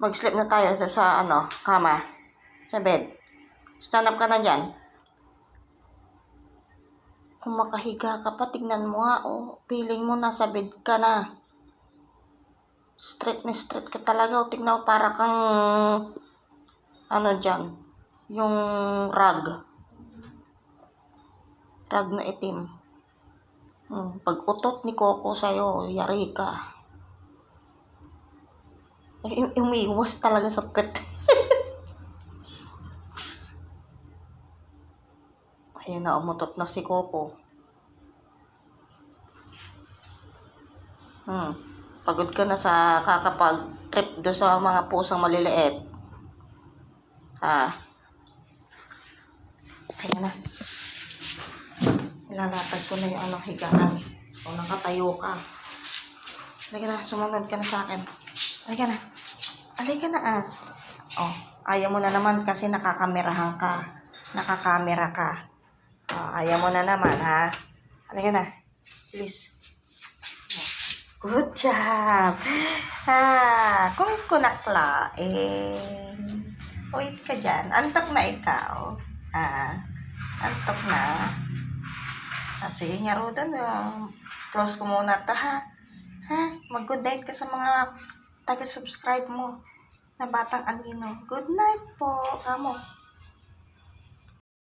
Mag-sleep na tayo sa, sa ano, kama. Sa bed. Stand up ka na dyan. Kung makahiga ka pa, tignan mo nga, oh. Feeling mo nasa bed ka na. Straight na straight ka talaga. O, tignan mo, para kang, ano dyan, yung rag. Rag na itim. Hmm, pag utot ni Coco sa'yo, yari ka. Um- umiiwas talaga sa pet. Ayun na, umutot na si Coco. Hmm. Pagod ka na sa kakapag-trip do sa mga pusang maliliit. Ha? Ayun na. Ilalapad ko na yung ano, higaan. O, nakatayo ka. Halika na, sumunod ka na sa akin. Halika na. Halika na ah. Oh, ayaw mo na naman kasi nakakamerahan ka. Nakakamera ka. Oh, ayaw mo na naman ha. Halika na. Please. Good job. Ha, kung kunakla, eh, wait ka dyan. Antok na ikaw. Ha, antok na. Ah, sige nga Rodan, uh, close ko muna ta ha. Ha? Mag-good night ka sa mga taga-subscribe mo na batang anino. Good night po. Kamo.